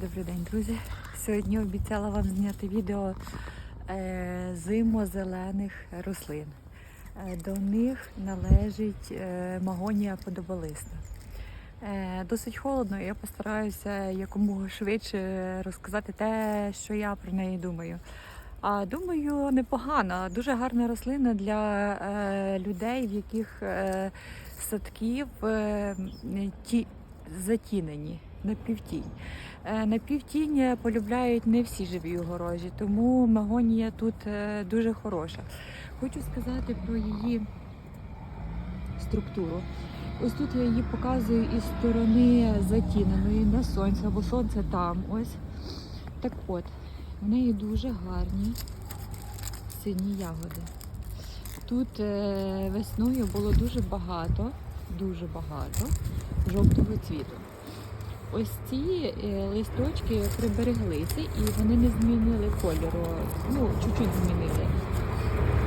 Добрий день, друзі. Сьогодні обіцяла вам зняти відео е, зимо-зелених рослин. Е, До них належить е, магонія подоболисна. Е, Досить холодно, і я постараюся якомога швидше розказати те, що я про неї думаю. А думаю, непогана, дуже гарна рослина для е, людей, в яких е, садків е, ті, затінені на півтінь. Е, На півтінь полюбляють не всі живі огорожі, тому магонія тут е, дуже хороша. Хочу сказати про її структуру. Ось тут я її показую із сторони затіненої на сонце, або сонце там. Ось. Так от, в неї дуже гарні сині ягоди. Тут е, весною було дуже багато, дуже багато жовтого цвіту. Ось ці е, листочки прибереглися і вони не змінили кольору. Ну, чуть-чуть змінили.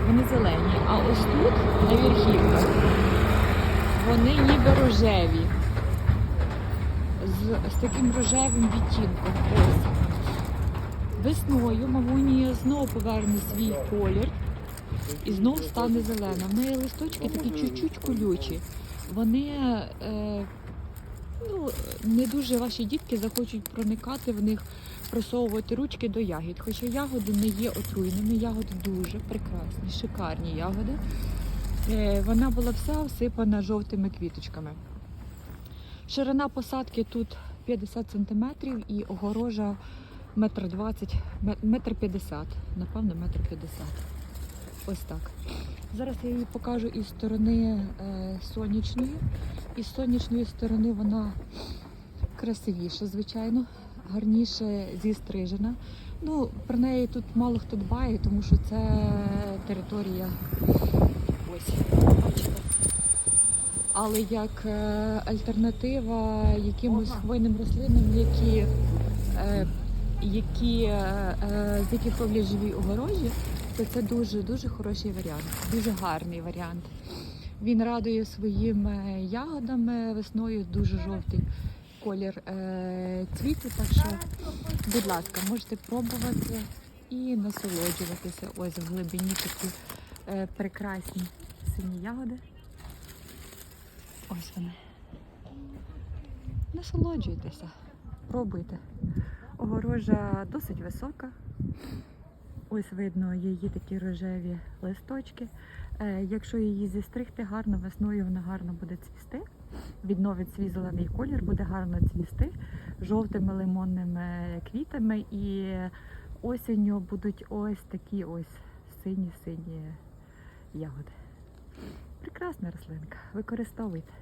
Вони зелені. А ось тут, на верхівках, вони ніби рожеві. З, з таким рожевим відтінком. Ось. Весною мамунія знову поверне свій колір і знову стане зелена. В неї листочки такі чуть-чуть колючі. Вони е, ну, не дуже ваші дітки захочуть проникати в них, просовувати ручки до ягід. Хоча ягоди не є отруйними, ягоди дуже прекрасні, шикарні ягоди. Е, вона була вся всипана жовтими квіточками. Ширина посадки тут 50 см і огорожа метр двадцять, метр п'ятдесят, напевно, метр п'ятдесят. Ось так. Зараз я її покажу із сторони е, сонячної. Із сонячної сторони вона красивіша, звичайно, гарніше зістрижена. Ну, про неї тут мало хто дбає, тому що це територія ось, бачите. Але як е, альтернатива якимось хвойним рослинам, які, е, які, е, е, з яких роблять живі огорожі, то це дуже дуже хороший варіант, дуже гарний варіант. Він радує своїми ягодами весною, дуже жовтий колір е, цвіту. Так що, будь ласка, можете пробувати і насолоджуватися. Ось в глибині такі е, прекрасні сині ягоди. Ось вони. Насолоджуйтеся, пробуйте. Огорожа досить висока. Ось видно її такі рожеві листочки. Е, Якщо її зістригти гарно, весною вона гарно буде цвісти, відновить свій зелений колір, буде гарно цвісти жовтими лимонними квітами і осінню будуть ось такі ось сині-сині ягоди. Прекрасна рослинка, використовуйте.